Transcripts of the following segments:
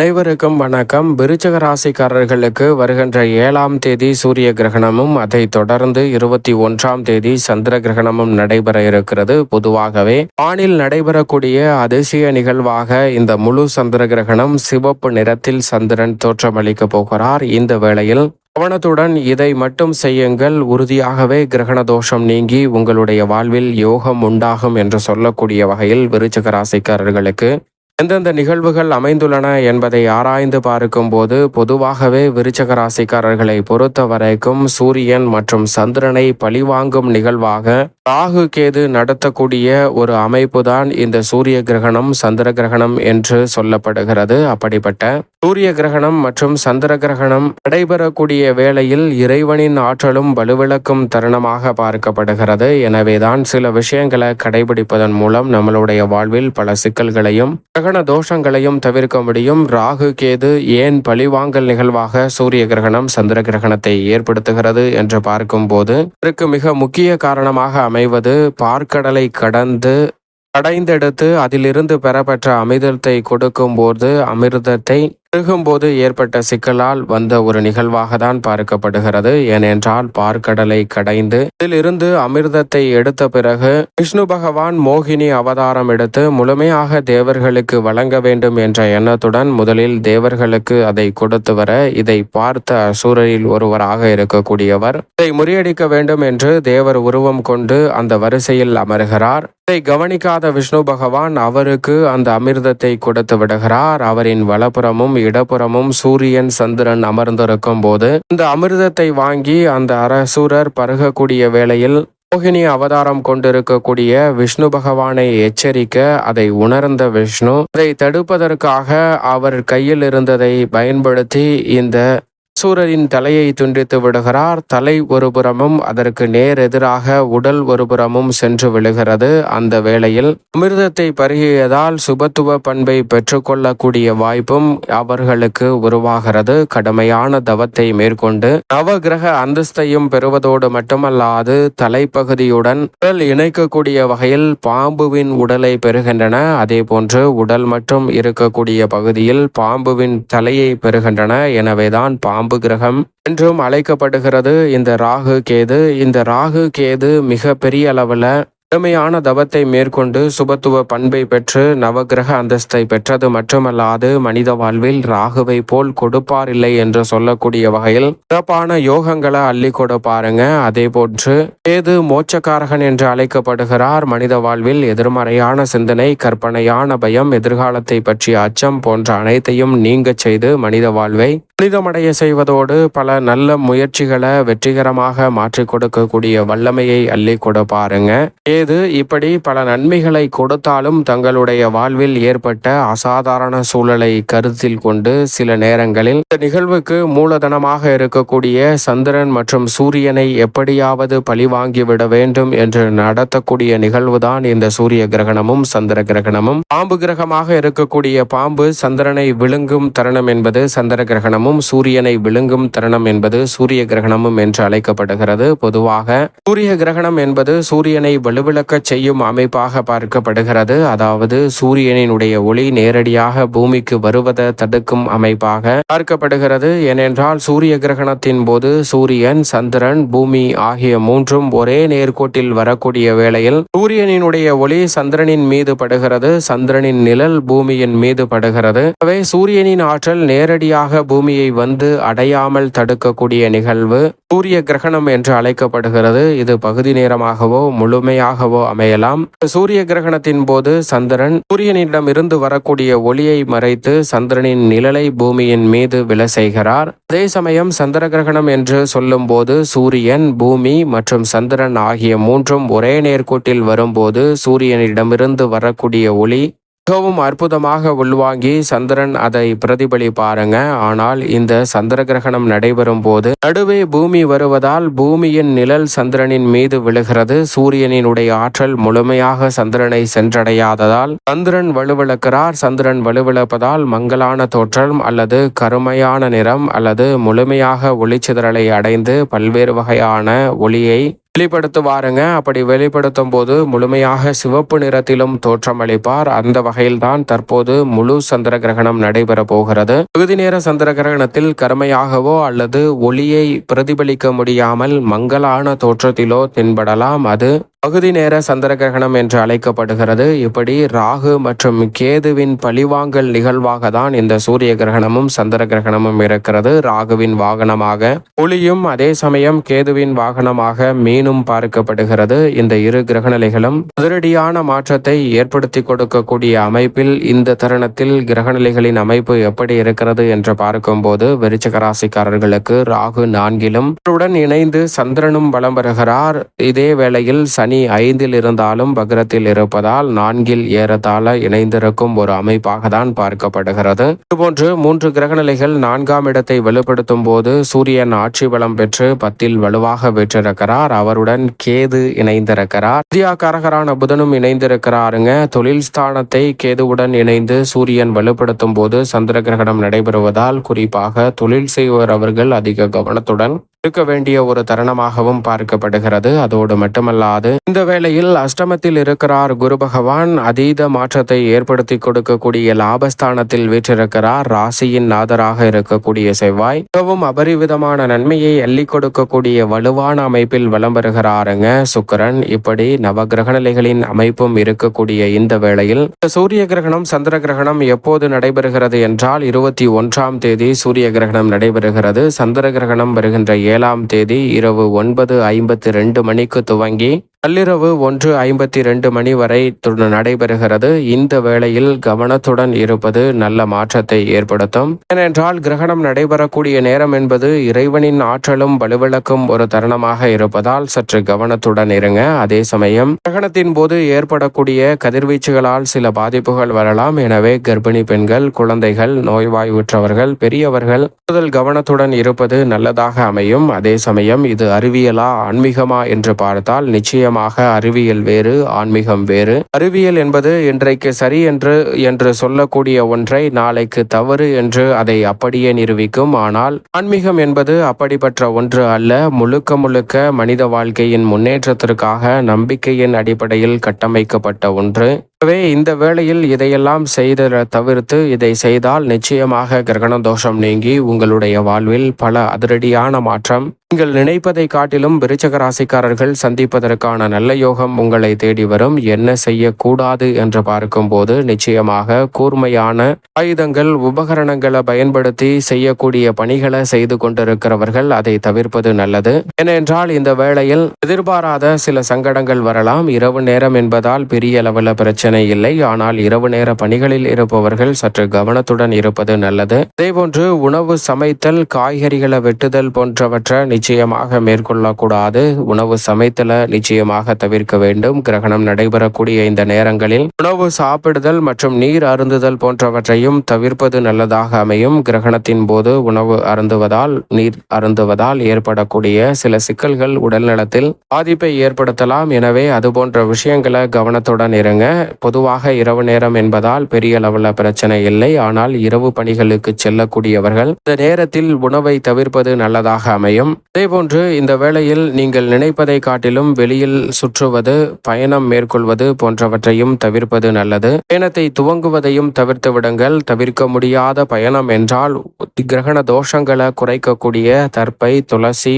அனைவருக்கும் வணக்கம். விருச்சக ராசிக்காரர்களுக்கு வருகின்ற ஏழாம் தேதி சூரிய கிரகணமும் அதை தொடர்ந்து இருபத்தி ஒன்றாம் தேதி சந்திர கிரகணமும் நடைபெற இருக்கிறது. பொதுவாகவே வானில் நடைபெறக்கூடிய அதிசய நிகழ்வாக இந்த முழு சந்திர கிரகணம் சிவப்பு நிறத்தில் சந்திரன் தோற்றமளிக்க போகிறார். இந்த வேளையில் கவனத்துடன் இதை மட்டும் செய்யுங்கள். உறுதியாகவே கிரகண தோஷம் நீங்கி உங்களுடைய வாழ்வில் யோகம் உண்டாகும் என்று சொல்லக்கூடிய வகையில் விருச்சக ராசிக்காரர்களுக்கு எந்தெந்த நிகழ்வுகள் அமைந்துள்ளன என்பதை ஆராய்ந்து பார்க்கும் போது பொதுவாகவே விருச்சக ராசிக்காரர்களை பொறுத்த வரைக்கும் சூரியன் மற்றும் சந்திரனை பழிவாங்கும் நிகழ்வாக ராகு கேது நடத்தக்கூடிய ஒரு அமைப்பு தான் இந்த சூரிய கிரகணம் சந்திர கிரகணம் என்று சொல்லப்படுகிறது. அப்படிப்பட்ட சூரிய கிரகணம் மற்றும் சந்திர கிரகணம் நடைபெறக்கூடிய வேளையில் இறைவனின் ஆற்றலும் வலுவிளக்கும் தருணமாக பார்க்கப்படுகிறது. எனவேதான் சில விஷயங்களை கடைபிடிப்பதன் மூலம் நம்மளுடைய வாழ்வில் பல சிக்கல்களையும் கிரகண தோஷங்களையும் தவிர்க்க முடியும். ராகு கேது ஏன் பழிவாங்கல் நிகழ்வாக சூரிய கிரகணம் சந்திர கிரகணத்தை ஏற்படுத்துகிறது என்று பார்க்கும்போது இதற்கு மிக முக்கிய காரணமாக அமைவது பார்க்கடலை கடந்து கடைந்தெடுத்து அதிலிருந்து பெறப்பெற்ற அமிர்தத்தை கொடுக்கும்போது அமிர்தத்தை அணுகும்போது ஏற்பட்ட சிக்கலால் வந்த ஒரு நிகழ்வாக தான் பார்க்கப்படுகிறது. ஏனென்றால் பார்க்கடலை கடைந்து இதிலிருந்து அமிர்தத்தை எடுத்த பிறகு விஷ்ணு பகவான் மோகினி அவதாரம் எடுத்து முழுமையாக தேவர்களுக்கு வழங்க வேண்டும் என்ற எண்ணத்துடன் முதலில் தேவர்களுக்கு அதை கொடுத்து வர இதை பார்த்த அசூரரில் ஒருவராக இருக்கக்கூடியவர் இதை முறியடிக்க வேண்டும் என்று தேவர் உருவம் கொண்டு அந்த வரிசையில் அமர்கிறார். இதை கவனிக்காத விஷ்ணு பகவான் அவருக்கு அந்த அமிர்தத்தை கொடுத்து விடுகிறார். அவரின் வலப்புறமும் இடப்புறமும் சூரியன் சந்திரன் அமர்ந்திருக்கும் போது இந்த அமிர்தத்தை வாங்கி அந்த அரசூரர் பருகக்கூடிய வேளையில் மோகினி அவதாரம் கொண்டிருக்கக்கூடிய விஷ்ணு பகவானை எச்சரிக்க அதை உணர்ந்த விஷ்ணு அதை தடுப்பதற்காக அவர் கையில் இருந்ததை பயன்படுத்தி இந்த சூரரின் தலையை துண்டித்து விடுகிறார். தலை ஒருபுறமும் அதற்கு நேர் எதிராக உடல் ஒருபுறமும் சென்று விழுகிறது. அந்த வேளையில் அமிர்தத்தை பருகியதால் சுபத்துவ பண்பை பெற்றுக்கொள்ளக்கூடிய வாய்ப்பும் அவர்களுக்கு உருவாகிறது. கடுமையான தவத்தை மேற்கொண்டு நவகிரக அந்தஸ்தையும் பெறுவதோடு மட்டுமல்லாது தலைப்பகுதியுடன் உடல் இணைக்கக்கூடிய வகையில் பாம்புவின் உடலை பெறுகின்றன. அதே போன்று உடல் மற்றும் இருக்கக்கூடிய பகுதியில் பாம்புவின் தலையை பெறுகின்றன. எனவேதான் பாம்பு பாம்பு கிரகம் என்றும் அழைக்கப்படுகிறது இந்த ராகு கேது. இந்த ராகு கேது மிக பெரிய அளவில் கடுமையான தவத்தை மேற்கொண்டு சுபத்துவ பண்பை பெற்று நவகிரக அந்தஸ்தை பெற்றது மட்டுமல்லாது மனித வாழ்வில் ராகுவை போல் கொடுப்பார் இல்லை என்று சொல்லக்கூடிய வகையில் சிறப்பான யோகங்களை அள்ளி கொடுப்பாருங்க அதே போன்று ஏது மோட்சக்காரகன் என்று அழைக்கப்படுகிறார். மனித வாழ்வில் எதிர்மறையான சிந்தனை கற்பனையான பயம் எதிர்காலத்தை பற்றிய அச்சம் போன்ற அனைத்தையும் நீங்க செய்து மனித வாழ்வை புனிதமடைய செய்வதோடு பல நல்ல முயற்சிகளை வெற்றிகரமாக மாற்றி கொடுக்கக்கூடிய வல்லமையை அள்ளி கொடுப்பாருங்க ஏது இப்படி பல நன்மைகளை கொடுத்தாலும் தங்களுடைய வாழ்வில் ஏற்பட்ட அசாதாரண சூழலை கருத்தில் கொண்டு சில நேரங்களில் இந்த நிகழ்வுக்கு மூலதனமாக இருக்கக்கூடிய சந்திரன் மற்றும் சூரியனை எப்படியாவது பழிவாங்கிவிட வேண்டும் என்று நடத்தக்கூடிய நிகழ்வுதான் இந்த சூரிய கிரகணமும் சந்திர கிரகணமும். பாம்பு கிரகமாக இருக்கக்கூடிய பாம்பு சந்திரனை விழுங்கும் தருணம் என்பது சந்திர கிரகணமும் கிரகணமும் சூரியனை விழுங்கும் தருணம் என்பது சூரிய கிரகணமும் என்று அழைக்கப்படுகிறது. பொதுவாக சூரிய கிரகணம் என்பது சூரியனை வலுவிழக்க செய்யும் அமைப்பாக பார்க்கப்படுகிறது. அதாவது சூரியனினுடைய ஒளி நேரடியாக பூமிக்கு வருவதை தடுக்கும் அமைப்பாக பார்க்கப்படுகிறது. ஏனென்றால் சூரிய கிரகணத்தின் போது சூரியன் சந்திரன் பூமி ஆகிய மூன்றும் ஒரே நேர்கோட்டில் வரக்கூடிய வேளையில் சூரியனினுடைய ஒளி சந்திரனின் மீது படுகிறது. சந்திரனின் நிழல் பூமியின் மீது படுகிறது. எனவே சூரியனின் ஆற்றல் நேரடியாக பூமி பூமியை வந்து அடையாமல் தடுக்கக்கூடிய நிகழ்வு சூரிய கிரகணம் என்று அழைக்கப்படுகிறது. இது பகுதி நேரமாகவோ முழுமையாகவோ அமையலாம். சூரிய கிரகணத்தின் போது சந்திரன் சூரியனிடம் இருந்து வரக்கூடிய ஒளியை மறைத்து சந்திரனின் நிழலை பூமியின் மீது விழ செய்கிறார் அதே சமயம் சந்திர கிரகணம் என்று சொல்லும் போது சூரியன் பூமி மற்றும் சந்திரன் ஆகிய மூன்றும் ஒரே நேர்கோட்டில் வரும்போது சூரியனிடமிருந்து வரக்கூடிய ஒளி மிகவும் அற்புதமாக உள்வாங்கி சந்திரன் அதை பிரதிபலிப்பாருங்க. ஆனால் இந்த சந்திர கிரகணம் நடைபெறும் போது நடுவே பூமி வருவதால் பூமியின் நிழல் சந்திரனின் மீது விழுகிறது. சூரியனினுடைய ஆற்றல் முழுமையாக சந்திரனை சென்றடையாததால் சந்திரன் வலுவிழக்கிறார். சந்திரன் வலுவிழப்பதால் மங்களான தோற்றம் அல்லது கருமையான நிறம் அல்லது முழுமையாக ஒளிச்சிதறலை அடைந்து பல்வேறு வகையான ஒளியை வெளிப்படுத்துவாருங்க. அப்படி வெளிப்படுத்தும் போது முழுமையாக சிவப்பு நிறத்திலும் தோற்றமளிப்பார் அந்த வகையில்தான் தற்போது முழு சந்திர கிரகணம் நடைபெற போகிறது. பகுதி நேர சந்திர கிரகணத்தில் கருமையாகவோ அல்லது ஒளியை பிரதிபலிக்க முடியாமல் மங்கலான தோற்றத்திலோ தென்படலாம். அது பகுதி நேர சந்திர கிரகணம் என்று அழைக்கப்படுகிறது. இப்படி ராகு மற்றும் கேதுவின் பழிவாங்கல் நிகழ்வாக தான் இந்த சூரிய கிரகணமும் சந்திர கிரகணமும் இருக்கிறது. ராகுவின் வாகனமாக புலியும் அதே சமயம் கேதுவின் வாகனமாக மீனும் பார்க்கப்படுகிறது. இந்த இரு கிரகநிலைகளும் அதிரடியான மாற்றத்தை ஏற்படுத்தி கொடுக்கக்கூடிய அமைப்பில் இந்த தருணத்தில் கிரகநிலைகளின் அமைப்பு எப்படி இருக்கிறது என்று பார்க்கும்போது போது ராசிக்காரர்களுக்கு ராகு நான்கிலும் இணைந்து சந்திரனும் வலம் பெறுகிறார் இதே வேளையில் சனி ஐந்தில் இருந்தாலும் பக்ரத்தில் இருப்பதால் நான்கில் ஏறத்தாழ இணைந்திருக்கும் ஒரு அமைப்பாக தான் பார்க்கப்படுகிறது. இதுபோன்று மூன்று கிரகநிலைகள் நான்காம் இடத்தை வலுப்படுத்தும் போது சூரியன் ஆட்சி பலம் பெற்று பத்தில் வலுவாக பெற்றிருக்கிறார் அவருடன் கேது இணைந்திருக்கிறார். வித்யாகாரகரான புதனும் இணைந்திருக்கிறாருங்க. தொழில் ஸ்தானத்தை கேதுவுடன் இணைந்து சூரியன் வலுப்படுத்தும் போது சந்திர கிரகணம் நடைபெறுவதால் குறிப்பாக தொழில் செய்வோர் அவர்கள் அதிக கவனத்துடன் இருக்க வேண்டிய ஒரு தருணமாகவும் பார்க்கப்படுகிறது. அதோடு மட்டுமல்லாது இந்த வேளையில் அஷ்டமத்தில் இருக்கிறார் குரு பகவான் அதீத மாற்றத்தை ஏற்படுத்தி கொடுக்கக்கூடிய லாபஸ்தானத்தில் வீற்றிருக்கிறார். ராசியின் நாதராக இருக்கக்கூடிய செவ்வாய் மிகவும் அபரிவிதமான நன்மையை அள்ளி கொடுக்கக்கூடிய வலுவான அமைப்பில் வலம் பெறுகிறாருங்க சுக்கிரன் இப்படி நவ கிரகநிலைகளின் அமைப்பும் இருக்கக்கூடிய இந்த வேளையில் இந்த சூரிய கிரகணம் சந்திர கிரகணம் எப்போது நடைபெறுகிறது என்றால் இருபத்தி ஒன்றாம் தேதி சூரிய கிரகணம் நடைபெறுகிறது. சந்திர கிரகணம் வருகின்ற ஏழாம் தேதி இரவு ஒன்பது ஐம்பத்தி ரெண்டு மணிக்கு துவங்கி நள்ளிரவு ஒன்று ஐம்பத்தி ரெண்டு மணி வரை நடைபெறுகிறது. இந்த வேளையில் கவனத்துடன் இருப்பது நல்ல மாற்றத்தை ஏற்படுத்தும். ஏனென்றால் கிரகணம் நடைபெறக்கூடிய நேரம் என்பது இறைவனின் ஆற்றலும் வலுவிளக்கும் ஒரு தருணமாக இருப்பதால் சற்று கவனத்துடன் இருங்க. அதே சமயம் கிரகணத்தின் போது ஏற்படக்கூடிய கதிர்வீச்சுகளால் சில பாதிப்புகள் வரலாம். எனவே கர்ப்பிணி பெண்கள் குழந்தைகள் நோய்வாய்வுற்றவர்கள் பெரியவர்கள் கூடுதல் கவனத்துடன் இருப்பது நல்லதாக அமையும். அதே சமயம் இது அறிவியலா ஆன்மீகமா என்று பார்த்தால் காரணமாக அறிவியல் வேறு ஆன்மீகம் வேறு. அறிவியல் என்பது இன்றைக்கு சரி என்று என்று சொல்லக்கூடிய ஒன்றை நாளைக்கு தவறு என்று அதை அப்படியே நிரூபிக்கும். ஆனால் ஆன்மீகம் என்பது அப்படிப்பட்ட ஒன்று அல்ல. முழுக்க முழுக்க மனித வாழ்க்கையின் முன்னேற்றத்திற்காக நம்பிக்கையின் அடிப்படையில் கட்டமைக்கப்பட்ட ஒன்று. எனவே இந்த வேளையில் இதையெல்லாம் செய்த தவிர்த்து இதை செய்தால் நிச்சயமாக கிரகண தோஷம் நீங்கி உங்களுடைய வாழ்வில் பல அதிரடியான மாற்றம். நீங்கள் நினைப்பதை காட்டிலும் விருச்சக ராசிக்காரர்கள் சந்திப்பதற்கான நல்ல யோகம் உங்களை தேடி வரும். என்ன செய்யக்கூடாது என்று பார்க்கும்போது நிச்சயமாக கூர்மையான ஆயுதங்கள் உபகரணங்களை பயன்படுத்தி செய்யக்கூடிய பணிகளை செய்து கொண்டிருக்கிறவர்கள் அதை தவிர்ப்பது நல்லது. ஏனென்றால் இந்த வேளையில் எதிர்பாராத சில சங்கடங்கள் வரலாம். இரவு நேரம் என்பதால் பெரிய அளவில் பிரச்சனை இல்லை. ஆனால் இரவு நேர பணிகளில் இருப்பவர்கள் சற்று கவனத்துடன் இருப்பது நல்லது. அதேபோன்று உணவு சமைத்தல் காய்கறிகளை வெட்டுதல் போன்றவற்றை நிச்சயமாக மேற்கொள்ளக்கூடாது. உணவு சமைத்தல நிச்சயமாக தவிர்க்க வேண்டும். கிரகணம் நடைபெறக்கூடிய இந்த நேரங்களில் உணவு சாப்பிடுதல் மற்றும் நீர் அருந்துதல் போன்றவற்றையும் தவிர்ப்பது நல்லதாக அமையும். கிரகணத்தின் போது உணவு அருந்துவதால் நீர் அருந்துவதால் ஏற்படக்கூடிய சில சிக்கல்கள் உடல் நலத்தில் பாதிப்பை ஏற்படுத்தலாம். எனவே அது போன்ற விஷயங்களை கவனத்துடன் இருங்க. பொதுவாக இரவு நேரம் என்பதால் பெரிய அளவில் பிரச்சனை இல்லை. ஆனால் இரவு பணிகளுக்கு செல்லக்கூடியவர்கள் இந்த நேரத்தில் உணவை தவிர்ப்பது நல்லதாக அமையும். அதேபோன்று இந்த வேளையில் நீங்கள் நினைப்பதை காட்டிலும் வெளியில் சுற்றுவது பயணம் மேற்கொள்வது போன்றவற்றையும் தவிர்ப்பது நல்லது. பயணத்தை துவங்குவதையும் தவிர்த்து விடுங்கள். தவிர்க்க முடியாத பயணம் என்றால் கிரகண தோஷங்களை குறைக்கக்கூடிய தர்ப்பை துளசி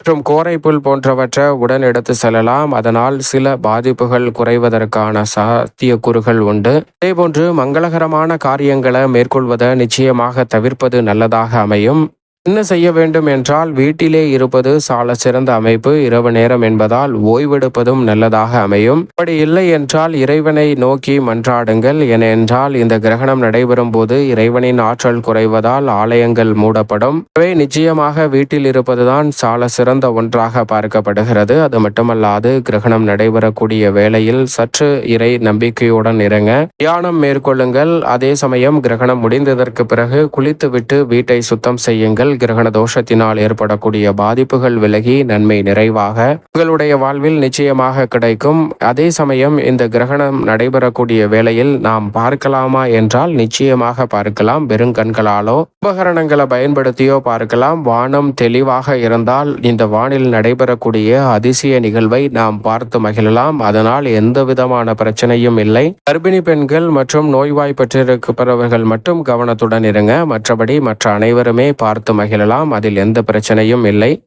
மற்றும் கோரைப்புல் போன்றவற்றை உடன் எடுத்து செல்லலாம். அதனால் சில பாதிப்புகள் குறைவதற்கான சாத்தியக்கூறுகள் உண்டு. அதேபோன்று மங்களகரமான காரியங்களை மேற்கொள்வதை நிச்சயமாக தவிர்ப்பது நல்லதாக அமையும். என்ன செய்ய வேண்டும் என்றால் வீட்டிலே இருப்பது சால சிறந்த அமைப்பு. இரவு நேரம் என்பதால் ஓய்வெடுப்பதும் நல்லதாக அமையும். அப்படி இல்லை என்றால் இறைவனை நோக்கி மன்றாடுங்கள். ஏனென்றால் இந்த கிரகணம் நடைபெறும் போது இறைவனின் ஆற்றல் குறைவதால் ஆலயங்கள் மூடப்படும். இவை நிச்சயமாக வீட்டில் இருப்பதுதான் சால சிறந்த ஒன்றாக பார்க்கப்படுகிறது. அது மட்டுமல்லாது கிரகணம் நடைபெறக்கூடிய வேளையில் சற்று இறை நம்பிக்கையுடன் இறங்க தியானம் மேற்கொள்ளுங்கள். அதே சமயம் கிரகணம் முடிந்ததற்கு பிறகு குளித்துவிட்டு வீட்டை சுத்தம் செய்யுங்கள். கிரகண தோஷத்தினால் ஏற்படக்கூடிய பாதிப்புகள் விலகி நன்மை நிறைவாக உங்களுடைய வாழ்வில் நிச்சயமாக கிடைக்கும். அதே சமயம் இந்த கிரகணம் நடைபெறக்கூடிய வேளையில் நாம் பார்க்கலாமா என்றால் நிச்சயமாக பார்க்கலாம். வெறுங்கண்களாலோ உபகரணங்களை பயன்படுத்தியோ பார்க்கலாம். வானம் தெளிவாக இருந்தால் இந்த வானில் நடைபெறக்கூடிய அதிசய நிகழ்வை நாம் பார்த்து மகிழலாம். அதனால் எந்த விதமான பிரச்சனையும் இல்லை. கர்ப்பிணி பெண்கள் மற்றும் நோய்வாய்ப்பட்டிருப்பவர்கள் மட்டும் கவனத்துடன் இருங்க. மற்றபடி மற்ற அனைவருமே பார்த்து மகிழலாம். அதில் எந்த பிரச்சனையும் இல்லை.